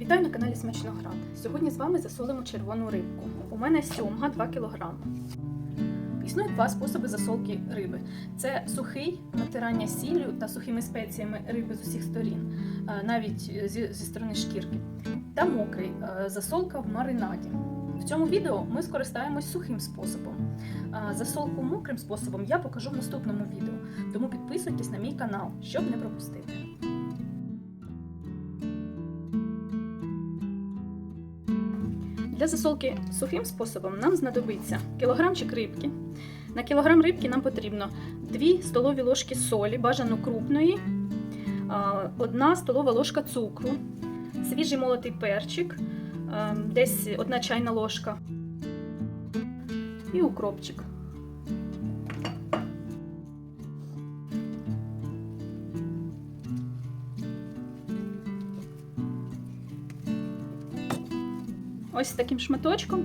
Вітаю на каналі Смачноград. Сьогодні з вами засолимо червону рибку. У мене сьомга 2 кг. Існує два способи засолки риби: це сухий натирання сіллю та сухими спеціями риби з усіх сторін, е, навіть зі, зі сторони шкірки, та мокрий е, засолка в маринаді. В цьому відео ми скористаємось сухим способом. Засолку мокрим способом я покажу в наступному відео, тому підписуйтесь на мій канал, щоб не пропустити. Для засолки сухим способом нам знадобиться кілограмчик рибки. На кілограм рибки нам потрібно 2 столові ложки солі, бажано крупної, 1 столова ложка цукру, свіжий молотий перчик, десь 1 чайна ложка і укропчик. Ось таким шматочком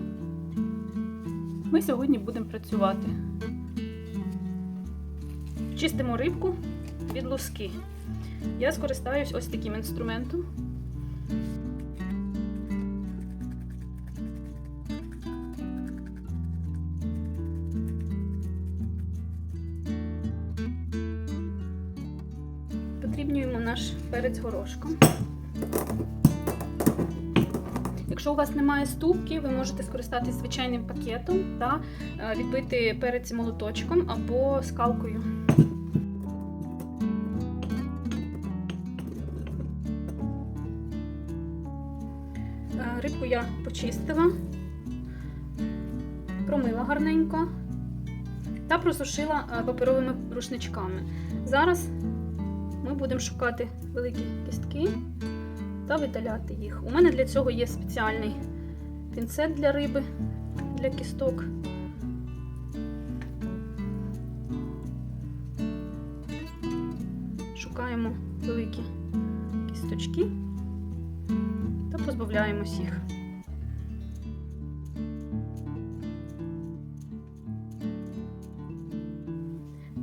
ми сьогодні будемо працювати. Чистимо рибку від луски. Я скористаюсь ось таким інструментом. Подрібнюємо наш перець горошком. Якщо у вас немає ступки, ви можете скористатися звичайним пакетом та відбити перець молоточком або скалкою. Рибку я почистила, промила гарненько та просушила паперовими рушничками. Зараз ми будемо шукати великі кістки та видаляти їх. У мене для цього є спеціальний пінцет для риби, для кісток. Шукаємо великі кісточки та позбавляємось їх.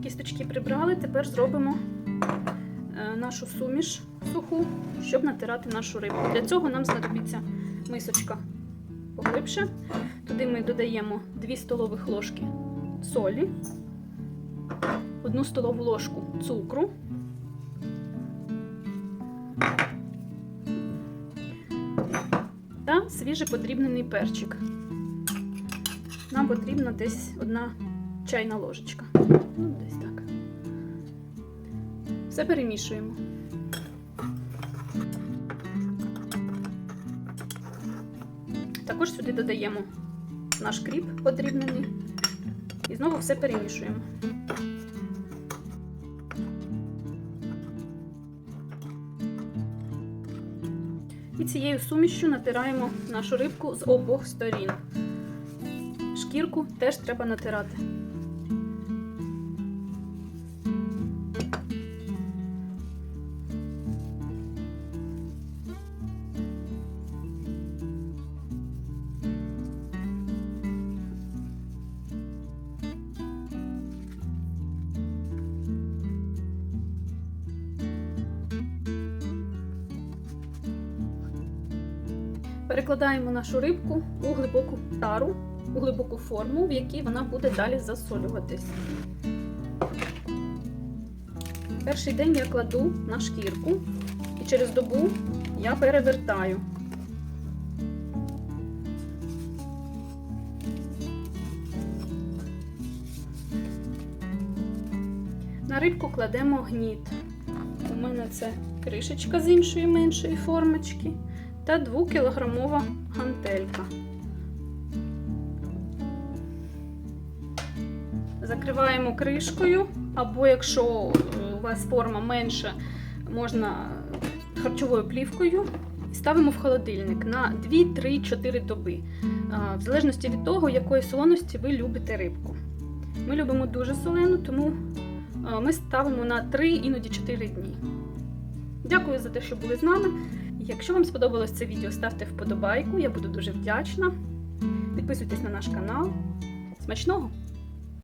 Кісточки прибрали, тепер зробимо нашу суміш суху, щоб натирати нашу рибу. Для цього нам знадобиться мисочка поглибше. Туди ми додаємо 2 столових ложки солі, 1 столову ложку цукру. Та свіже подрібнений перчик. Нам потрібна десь одна чайна ложечка. Ну, десь так. Все перемішуємо. Також сюди додаємо наш кріп подрібнений і знову все перемішуємо. І цією сумішю натираємо нашу рибку з обох сторін. Шкірку теж треба натирати. Перекладаємо нашу рибку у глибоку тару, у глибоку форму, в якій вона буде далі засолюватись. Перший день я кладу на шкірку і через добу я перевертаю. На рибку кладемо гніт. У мене це кришечка з іншої меншої формочки та 2-кілограмова гантелька. Закриваємо кришкою, або якщо у вас форма менша, можна харчовою плівкою і ставимо в холодильник на 2-3-4 доби, в залежності від того, якої солоності ви любите рибку. Ми любимо дуже солену, тому ми ставимо на 3, іноді 4 дні. Дякую за те, що були з нами. Якщо вам сподобалось це відео, ставте вподобайку, я буду дуже вдячна. Підписуйтесь на наш канал. Смачного!